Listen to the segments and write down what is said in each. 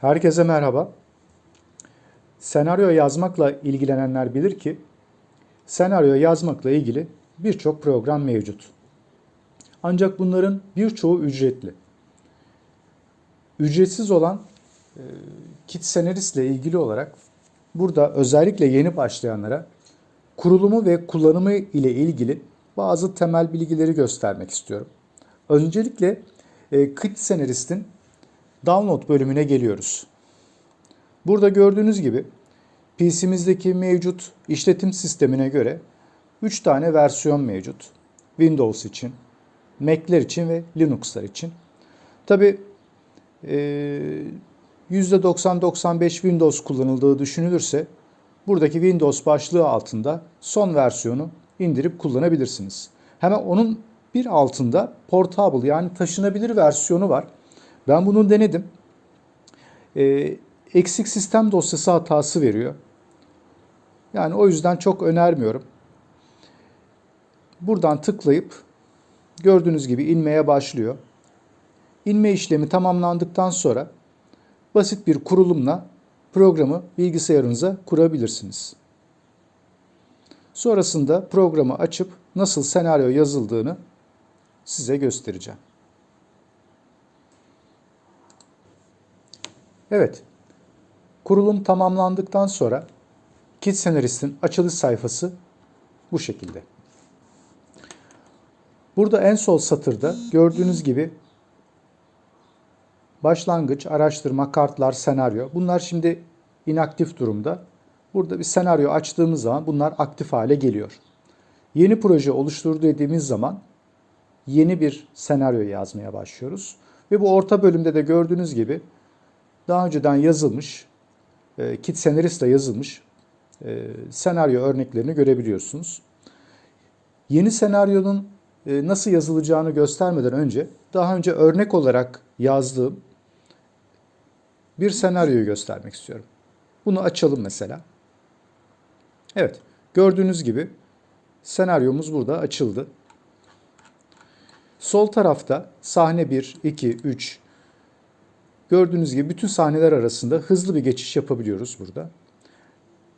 Herkese merhaba. Senaryo yazmakla ilgilenenler bilir ki senaryo yazmakla ilgili birçok program mevcut. Ancak bunların birçoğu ücretli. Ücretsiz olan e, Kit Senarist ile ilgili olarak burada özellikle yeni başlayanlara kurulumu ve kullanımı ile ilgili bazı temel bilgileri göstermek istiyorum. Öncelikle e, Kit Senarist'in download bölümüne geliyoruz. Burada gördüğünüz gibi PC'mizdeki mevcut işletim sistemine göre 3 tane versiyon mevcut. Windows için, Mac'ler için ve Linux'lar için. Tabi %90-95 Windows kullanıldığı düşünülürse buradaki Windows başlığı altında son versiyonu indirip kullanabilirsiniz. Hemen onun bir altında portable yani taşınabilir versiyonu var. Ben bunu denedim. Ee, eksik sistem dosyası hatası veriyor. Yani o yüzden çok önermiyorum. Buradan tıklayıp gördüğünüz gibi inmeye başlıyor. İnme işlemi tamamlandıktan sonra basit bir kurulumla programı bilgisayarınıza kurabilirsiniz. Sonrasında programı açıp nasıl senaryo yazıldığını size göstereceğim. Evet. Kurulum tamamlandıktan sonra Kit Senarist'in açılış sayfası bu şekilde. Burada en sol satırda gördüğünüz gibi başlangıç, araştırma, kartlar, senaryo. Bunlar şimdi inaktif durumda. Burada bir senaryo açtığımız zaman bunlar aktif hale geliyor. Yeni proje oluştur dediğimiz zaman yeni bir senaryo yazmaya başlıyoruz. Ve bu orta bölümde de gördüğünüz gibi daha önceden yazılmış, e, Kit Senarist'la yazılmış e, senaryo örneklerini görebiliyorsunuz. Yeni senaryonun e, nasıl yazılacağını göstermeden önce daha önce örnek olarak yazdığım bir senaryoyu göstermek istiyorum. Bunu açalım mesela. Evet, gördüğünüz gibi senaryomuz burada açıldı. Sol tarafta sahne 1, 2, 3 gördüğünüz gibi bütün sahneler arasında hızlı bir geçiş yapabiliyoruz burada.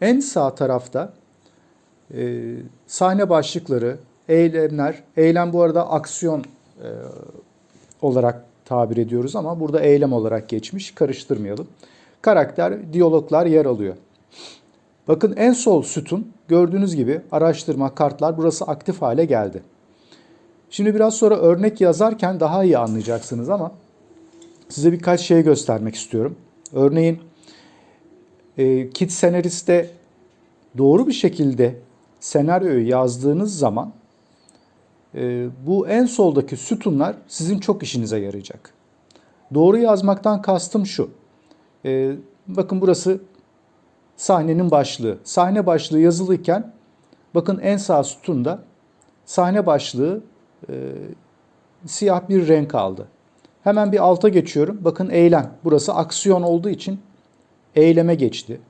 En sağ tarafta e, sahne başlıkları, eylemler, eylem bu arada aksiyon e, olarak tabir ediyoruz ama burada eylem olarak geçmiş, karıştırmayalım. Karakter, diyaloglar yer alıyor. Bakın en sol sütun gördüğünüz gibi araştırma, kartlar burası aktif hale geldi. Şimdi biraz sonra örnek yazarken daha iyi anlayacaksınız ama size birkaç şey göstermek istiyorum. Örneğin e, Kit Senarist'te doğru bir şekilde senaryoyu yazdığınız zaman e, bu en soldaki sütunlar sizin çok işinize yarayacak. Doğru yazmaktan kastım şu. E, bakın burası sahnenin başlığı. Sahne başlığı yazılıyken bakın en sağ sütunda sahne başlığı e, siyah bir renk aldı. Hemen bir alta geçiyorum. Bakın eylem. Burası aksiyon olduğu için eyleme geçti.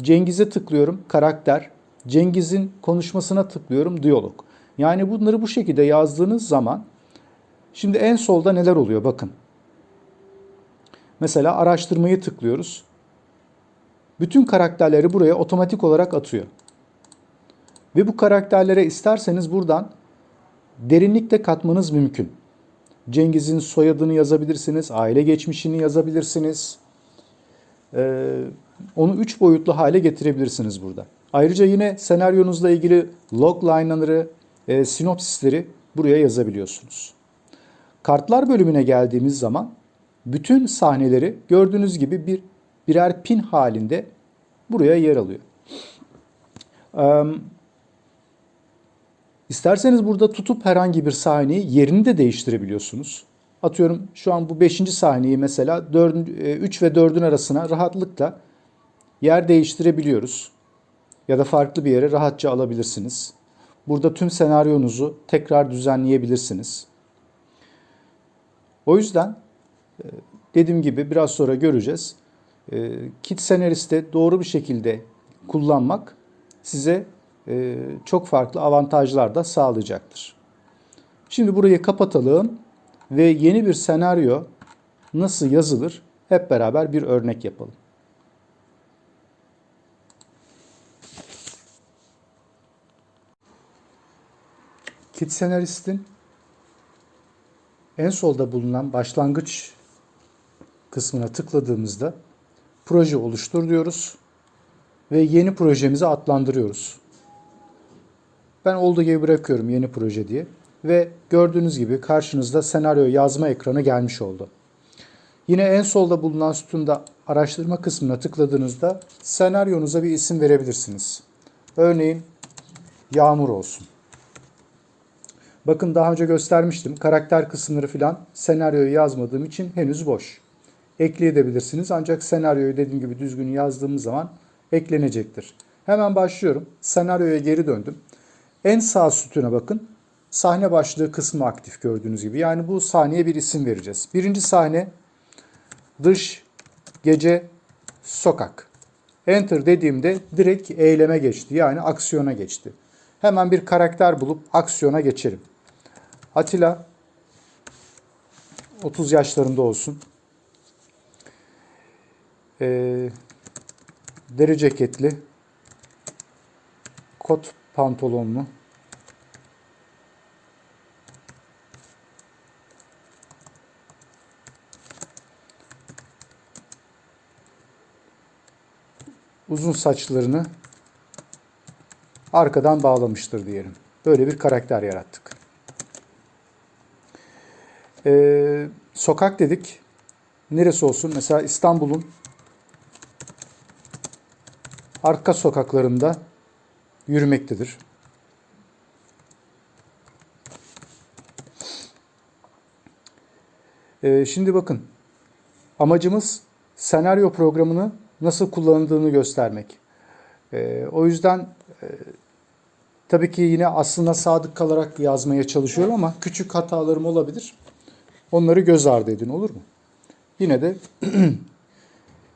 Cengiz'e tıklıyorum. Karakter. Cengiz'in konuşmasına tıklıyorum. Diyalog. Yani bunları bu şekilde yazdığınız zaman şimdi en solda neler oluyor bakın. Mesela araştırmayı tıklıyoruz. Bütün karakterleri buraya otomatik olarak atıyor. Ve bu karakterlere isterseniz buradan derinlik de katmanız mümkün. Cengiz'in soyadını yazabilirsiniz, aile geçmişini yazabilirsiniz. Ee, onu üç boyutlu hale getirebilirsiniz burada. Ayrıca yine senaryonuzla ilgili logline'ları, e, sinopsisleri buraya yazabiliyorsunuz. Kartlar bölümüne geldiğimiz zaman bütün sahneleri gördüğünüz gibi bir birer pin halinde buraya yer alıyor. Ee, İsterseniz burada tutup herhangi bir sahneyi yerini de değiştirebiliyorsunuz. Atıyorum şu an bu 5. sahneyi mesela 4, 3 ve 4'ün arasına rahatlıkla yer değiştirebiliyoruz. Ya da farklı bir yere rahatça alabilirsiniz. Burada tüm senaryonuzu tekrar düzenleyebilirsiniz. O yüzden e, dediğim gibi biraz sonra göreceğiz. E, Kit Senarist'te doğru bir şekilde kullanmak size e, çok farklı avantajlar da sağlayacaktır. Şimdi burayı kapatalım ve yeni bir senaryo nasıl yazılır Hep beraber bir örnek yapalım. Kit senaristin en solda bulunan başlangıç kısmına tıkladığımızda proje oluştur diyoruz ve yeni projemizi adlandırıyoruz. Ben olduğu gibi bırakıyorum yeni proje diye ve gördüğünüz gibi karşınızda senaryo yazma ekranı gelmiş oldu. Yine en solda bulunan sütunda araştırma kısmına tıkladığınızda senaryonuza bir isim verebilirsiniz. Örneğin yağmur olsun. Bakın daha önce göstermiştim. Karakter kısımları filan senaryoyu yazmadığım için henüz boş. Ekleyebilirsiniz ancak senaryoyu dediğim gibi düzgün yazdığımız zaman eklenecektir. Hemen başlıyorum. Senaryoya geri döndüm. En sağ sütuna bakın. Sahne başlığı kısmı aktif gördüğünüz gibi. Yani bu sahneye bir isim vereceğiz. Birinci sahne dış, gece, sokak. Enter dediğimde direkt eyleme geçti. Yani aksiyona geçti. Hemen bir karakter bulup aksiyona geçelim. Atilla 30 yaşlarında olsun. Ee, deri ceketli, kot pantolonlu, uzun saçlarını arkadan bağlamıştır diyelim. Böyle bir karakter yarattık. Ee, sokak dedik. Neresi olsun? Mesela İstanbul'un arka sokaklarında yürümektedir. Ee, şimdi bakın. Amacımız senaryo programını nasıl kullanıldığını göstermek. Ee, o yüzden e, tabii ki yine aslında sadık kalarak yazmaya çalışıyorum ama küçük hatalarım olabilir. Onları göz ardı edin olur mu? Yine de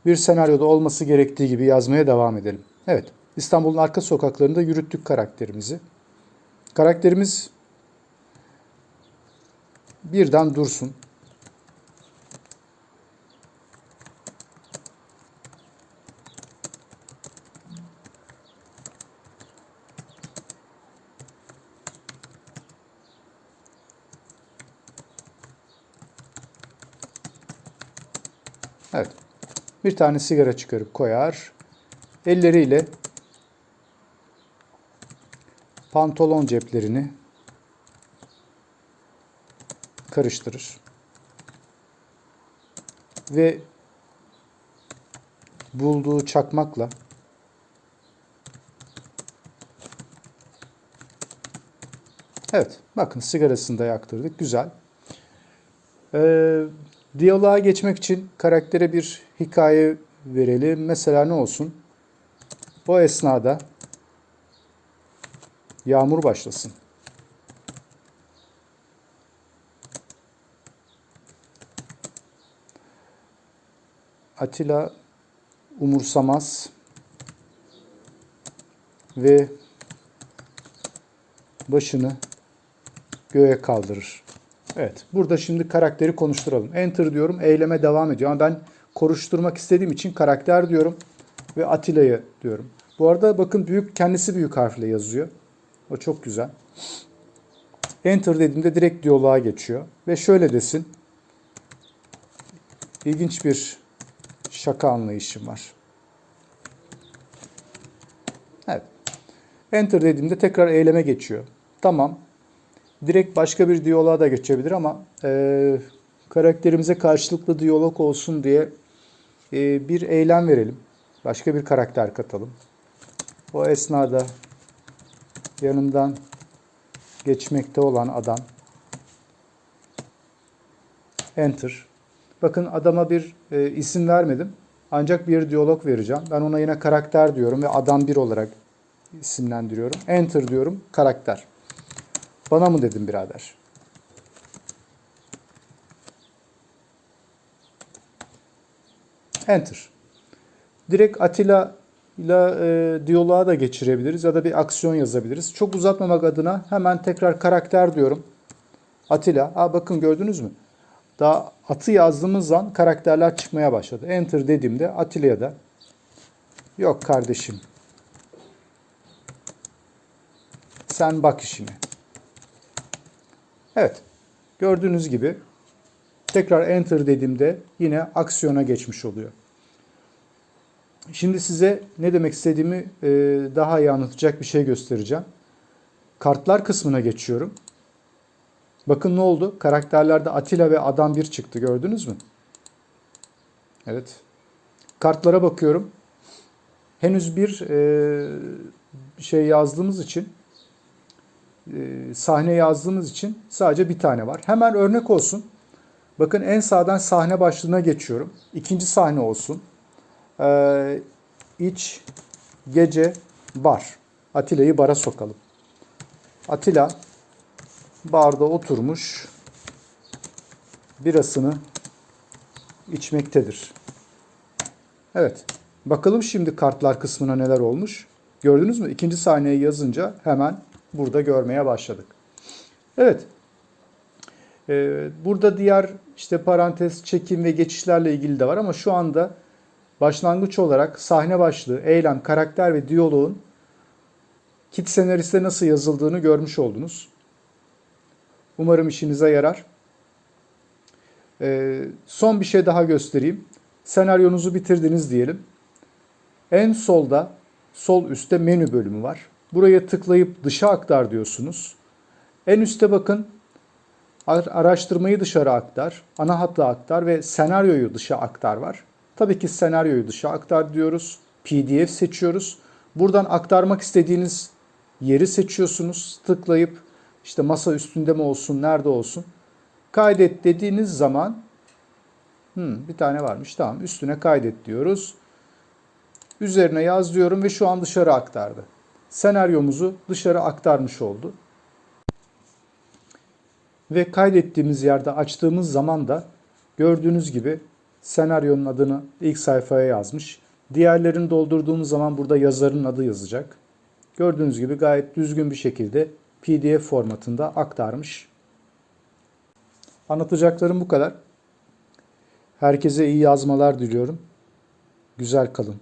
bir senaryoda olması gerektiği gibi yazmaya devam edelim. Evet, İstanbul'un arka sokaklarında yürüttük karakterimizi. Karakterimiz birden dursun. Evet. Bir tane sigara çıkarıp koyar. Elleriyle pantolon ceplerini karıştırır. Ve bulduğu çakmakla Evet, bakın sigarasını da yaktırdık. Güzel. Ee, diyaloğa geçmek için karaktere bir hikaye verelim. Mesela ne olsun? O esnada yağmur başlasın. Atilla umursamaz ve başını göğe kaldırır. Evet, burada şimdi karakteri konuşturalım. Enter diyorum, eyleme devam ediyor. Ama ben konuşturmak istediğim için karakter diyorum ve Atilla'yı diyorum. Bu arada bakın büyük kendisi büyük harfle yazıyor. O çok güzel. Enter dediğimde direkt diyaloğa geçiyor. Ve şöyle desin. İlginç bir şaka anlayışım var. Evet. Enter dediğimde tekrar eyleme geçiyor. Tamam. Direkt başka bir diyaloğa da geçebilir ama e, karakterimize karşılıklı diyalog olsun diye e, bir eylem verelim. Başka bir karakter katalım. O esnada yanından geçmekte olan adam enter. Bakın adama bir e, isim vermedim. Ancak bir diyalog vereceğim. Ben ona yine karakter diyorum ve adam bir olarak isimlendiriyorum. Enter diyorum karakter. Bana mı dedim birader? Enter. Direkt Atilla ile diyaloğa da geçirebiliriz ya da bir aksiyon yazabiliriz. Çok uzatmamak adına hemen tekrar karakter diyorum. Atilla. Aa, bakın gördünüz mü? Daha atı yazdığımız an karakterler çıkmaya başladı. Enter dediğimde Atilla'ya da yok kardeşim sen bak işine. Evet. Gördüğünüz gibi tekrar enter dediğimde yine aksiyona geçmiş oluyor. Şimdi size ne demek istediğimi e, daha iyi anlatacak bir şey göstereceğim. Kartlar kısmına geçiyorum. Bakın ne oldu? Karakterlerde Atilla ve Adam 1 çıktı gördünüz mü? Evet. Kartlara bakıyorum. Henüz bir e, şey yazdığımız için e, sahne yazdığımız için sadece bir tane var. Hemen örnek olsun. Bakın en sağdan sahne başlığına geçiyorum. İkinci sahne olsun. Ee, iç gece bar. Atilla'yı bara sokalım. Atilla barda oturmuş birasını içmektedir. Evet. Bakalım şimdi kartlar kısmına neler olmuş. Gördünüz mü? İkinci sahneyi yazınca hemen burada görmeye başladık. Evet. Ee, burada diğer işte parantez, çekim ve geçişlerle ilgili de var ama şu anda başlangıç olarak sahne başlığı, eylem, karakter ve diyaloğun kit senariste nasıl yazıldığını görmüş oldunuz. Umarım işinize yarar. Ee, son bir şey daha göstereyim. Senaryonuzu bitirdiniz diyelim. En solda, sol üstte menü bölümü var. Buraya tıklayıp dışa aktar diyorsunuz. En üstte bakın araştırmayı dışarı aktar, ana hattı aktar ve senaryoyu dışa aktar var. Tabii ki senaryoyu dışa aktar diyoruz. PDF seçiyoruz. Buradan aktarmak istediğiniz yeri seçiyorsunuz. Tıklayıp işte masa üstünde mi olsun, nerede olsun. Kaydet dediğiniz zaman hmm, bir tane varmış tamam üstüne kaydet diyoruz. Üzerine yaz diyorum ve şu an dışarı aktardı. Senaryomuzu dışarı aktarmış oldu. Ve kaydettiğimiz yerde açtığımız zaman da gördüğünüz gibi senaryonun adını ilk sayfaya yazmış. Diğerlerini doldurduğumuz zaman burada yazarın adı yazacak. Gördüğünüz gibi gayet düzgün bir şekilde PDF formatında aktarmış. Anlatacaklarım bu kadar. Herkese iyi yazmalar diliyorum. Güzel kalın.